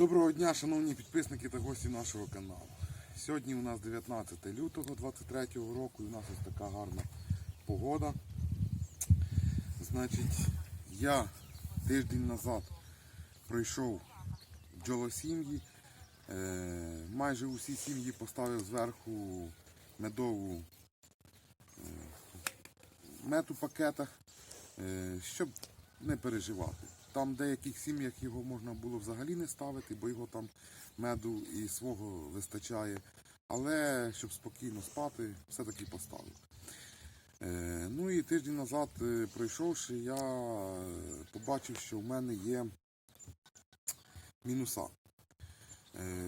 Доброго дня, шановні підписники та гості нашого каналу. Сьогодні у нас 19 лютого 23 року і у нас ось така гарна погода. Значить, я тиждень назад пройшов бджолосім'ї. Е, майже усі сім'ї поставив зверху медову е, мед у пакетах, е, щоб не переживати. Там в деяких сім'ях його можна було взагалі не ставити, бо його там меду і свого вистачає. Але щоб спокійно спати, все-таки поставив. Е, ну і тиждень назад, е, пройшовши, я е, побачив, що в мене є мінуса.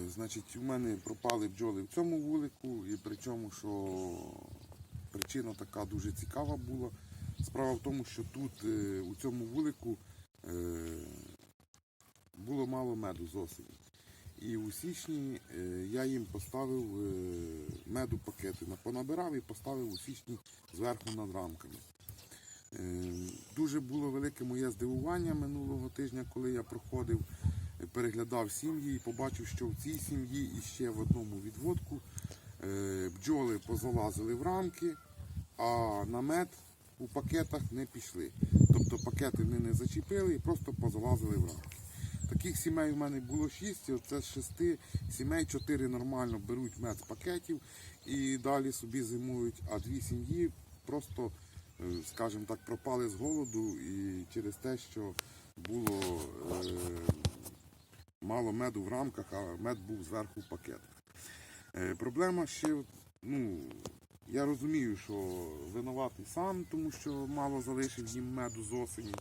Значить, у мене пропали бджоли в цьому вулику, і причому, що причина така дуже цікава була. Справа в тому, що тут у цьому вулику було мало меду з осені. І у січні е, я їм поставив е, меду пакети, понабирав і поставив у січні зверху над рамками. Е, Дуже було велике моє здивування минулого тижня, коли я проходив, е, переглядав сім'ї і побачив, що в цій сім'ї і ще в одному відводку е, бджоли позалазили в рамки, а на мед у пакетах не пішли. Тобто пакети вони не зачепили і просто позалазили в рамки. Таких сімей у мене було шість, і оце з шести сімей чотири нормально беруть мед пакетів і далі собі зимують, а дві сім'ї просто, е, скажімо так, пропали з голоду і через те, що було е, мало меду в рамках, а мед був зверху в пакетах. Е, Проблема ще, ну, я розумію, що винуватий сам, тому що мало залишив їм меду з осені.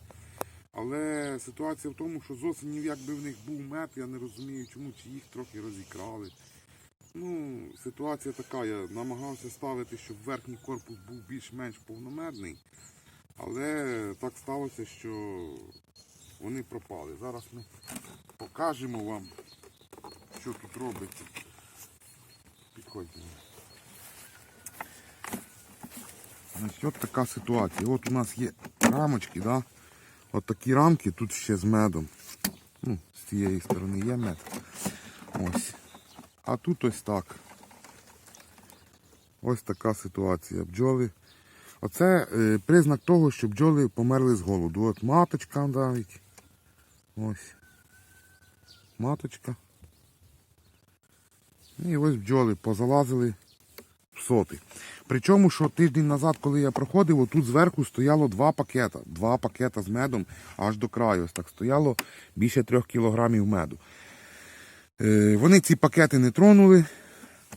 Але ситуація в тому, що з осені, якби в них був мед, я не розумію, чому чи їх трохи розікрали. Ну, ситуація така, я намагався ставити, щоб верхній корпус був більш-менш повномедний. Але так сталося, що вони пропали. Зараз ми покажемо вам, що тут робиться. Підходьте. Значить, от така ситуація. От у нас є рамочки, да? От такі рамки тут ще з медом. Ну, з цієї сторони є мед. Ось. А тут ось так. Ось така ситуація. Бджоли. Оце е, признак того, що бджоли померли з голоду. От маточка навіть. Ось. Маточка. І ось бджоли позалазили в соти. Причому, що тиждень назад, коли я проходив, отут зверху стояло два пакета. Два пакета з медом аж до краю. Ось так стояло більше трьох кілограмів меду. Е, вони ці пакети не тронули,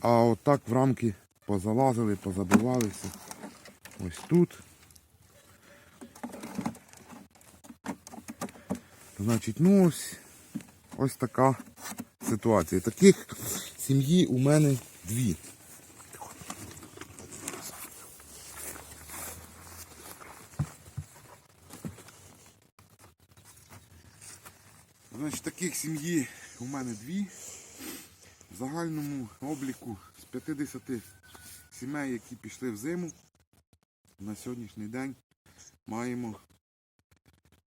а отак в рамки позалазили, позабивалися. Ось тут. Значить, ну ось, ось така ситуація. Таких сім'ї у мене дві. Значить, таких сім'ї у мене дві. В загальному обліку з 50 сімей, які пішли в зиму, на сьогоднішній день маємо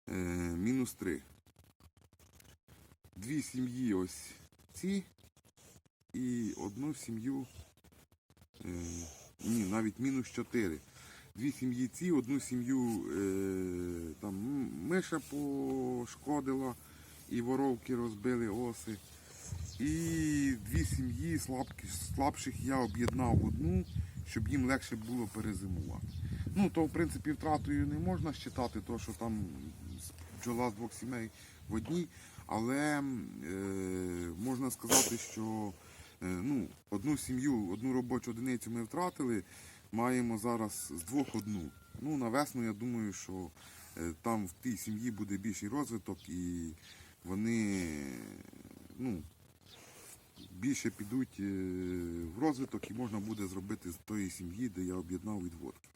е, мінус 3. Дві сім'ї ось ці і одну сім'ю, е, ні, навіть мінус 4. Дві сім'ї ці, одну сім'ю е, там миша пошкодила і воровки розбили оси. І дві сім'ї слабших я об'єднав в одну, щоб їм легше було перезимувати. Ну, то в принципі втратою не можна вважати, то що там бджола з двох сімей в одній, але е, можна сказати, що е, ну, одну сім'ю, одну робочу одиницю ми втратили, маємо зараз з двох одну. Ну, на весну я думаю, що е, там в тій сім'ї буде більший розвиток і вони ну, більше підуть е, в розвиток і можна буде зробити з тої сім'ї, де я об'єднав відводки.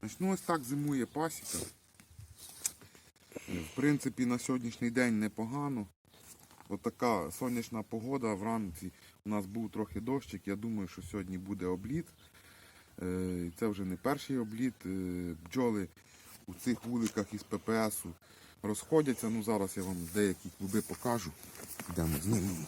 Значить, ну ось так зимує пасіка. В принципі, на сьогоднішній день непогано. Отака сонячна погода. Вранці у нас був трохи дощик. Я думаю, що сьогодні буде обліт. Е, Це вже не перший обліт. Е, Бджоли у цих вуликах із ППСу розходяться. Ну зараз я вам деякі клуби покажу. Йдемо знімемо.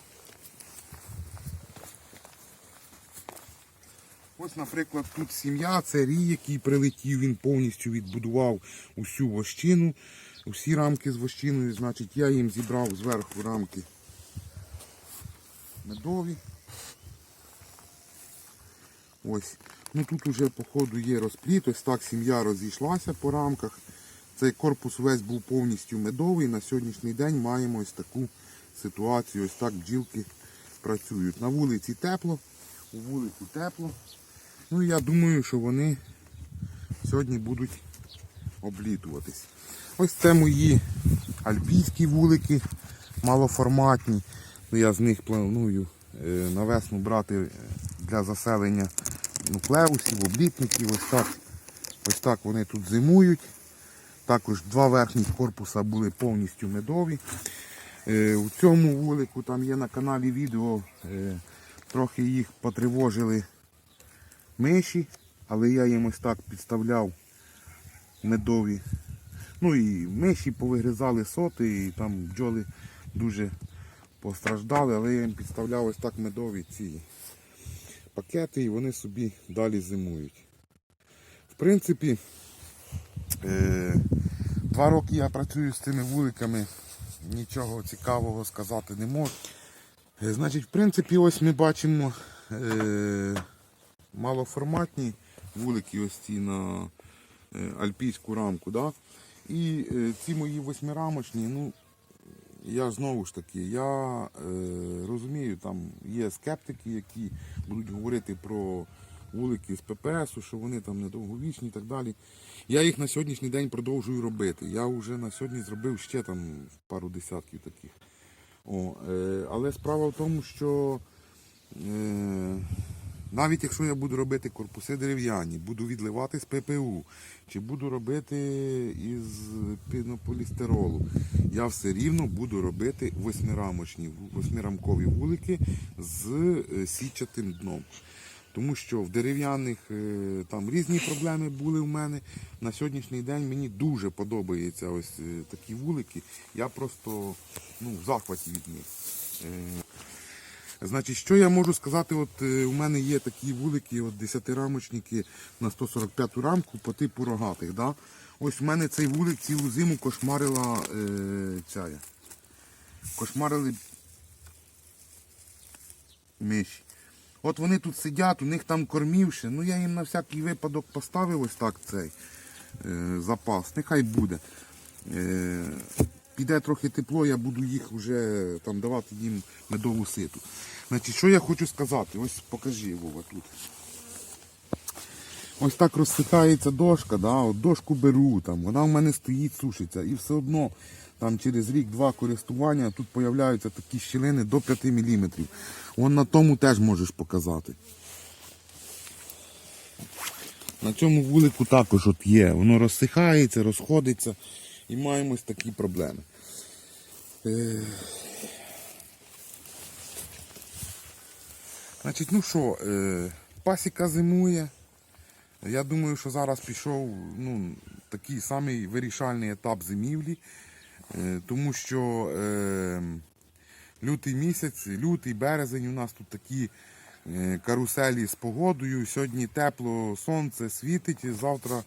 Ось, наприклад, тут сім'я, це рій, який прилетів, він повністю відбудував усю вощину, усі рамки з вощиною, значить я їм зібрав зверху рамки медові. Ось. Ну тут уже по ходу є розпліт, ось так сім'я розійшлася по рамках. Цей корпус весь був повністю медовий. На сьогоднішній день маємо ось таку ситуацію. Ось так бджілки працюють. На вулиці тепло, у вулику тепло. Ну я думаю, що вони сьогодні будуть облітуватись. Ось це мої альпійські вулики, малоформатні. Ну, я з них планую е, на весну брати е, для заселення нуклеусів, облітників. Ось так, ось так вони тут зимують. Також два верхніх корпуса були повністю медові. Е, У цьому вулику там є на каналі відео, е, трохи їх потривожили миші, але я їм ось так підставляв медові. Ну і миші повигризали соти, і там бджоли дуже постраждали, але я їм підставляв ось так медові ці пакети і вони собі далі зимують. В принципі, два роки я працюю з цими вуликами, нічого цікавого сказати не можу. Е, Значить, в принципі, ось ми бачимо е, малоформатні вулики ось ці на е, альпійську рамку. Да? І е, ці мої восьмирамочні, ну, я знову ж таки, я е, розумію, там є скептики, які будуть говорити про вулики з ППС, що вони там недовговічні і так далі. Я їх на сьогоднішній день продовжую робити. Я вже на сьогодні зробив ще там пару десятків таких. О, е, але справа в тому, що е, навіть якщо я буду робити корпуси дерев'яні, буду відливати з ППУ, чи буду робити із пінополістиролу, я все рівно буду робити восьмирамочні, восьмирамкові вулики з е, січатим дном. Тому що в дерев'яних е, там різні проблеми були в мене. На сьогоднішній день мені дуже подобаються ось е, такі вулики. Я просто ну, в захваті від них. Е, Значить, що я можу сказати? От у мене є такі вулики, от 10-рамочники на 145 рамку по типу рогатих. Да? Ось у мене цей вулик цілу зиму кошмарила е, ця. Кошмарили миші. От вони тут сидять, у них там кормівши. Ну я їм на всякий випадок поставив ось так цей е, запас. Нехай буде. Е, піде трохи тепло, я буду їх вже там давати їм медову ситу. Значить, що я хочу сказати? Ось покажи Вова тут. Ось так розсихається дошка, да? От дошку беру, там, вона в мене стоїть, сушиться. І все одно там через рік-два користування тут появляються такі щілини до 5 мм. Вон на тому теж можеш показати. На цьому вулику також от є. Воно розсихається, розходиться і маємо ось такі проблеми. Е, Значить, ну що, е, пасіка зимує. Я думаю, що зараз пішов ну, такий самий вирішальний етап зимівлі, тому що е, лютий місяць, лютий, березень у нас тут такі е, каруселі з погодою. Сьогодні тепло, сонце світить, завтра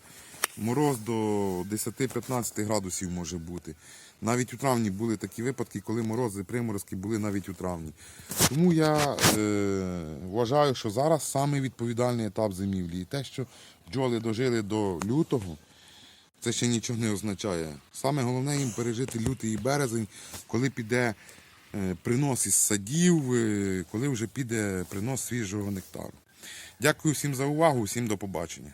мороз до 10-15 градусів може бути. Навіть у травні були такі випадки, коли морози, приморозки були навіть у травні. Тому я е, вважаю, що зараз саме відповідальний етап зимівлі. І те, що бджоли дожили до лютого, це ще нічого не означає. Саме головне їм пережити лютий і березень, коли піде е, принос із садів, е, коли вже піде принос свіжого нектару. Дякую всім за увагу, всім до побачення.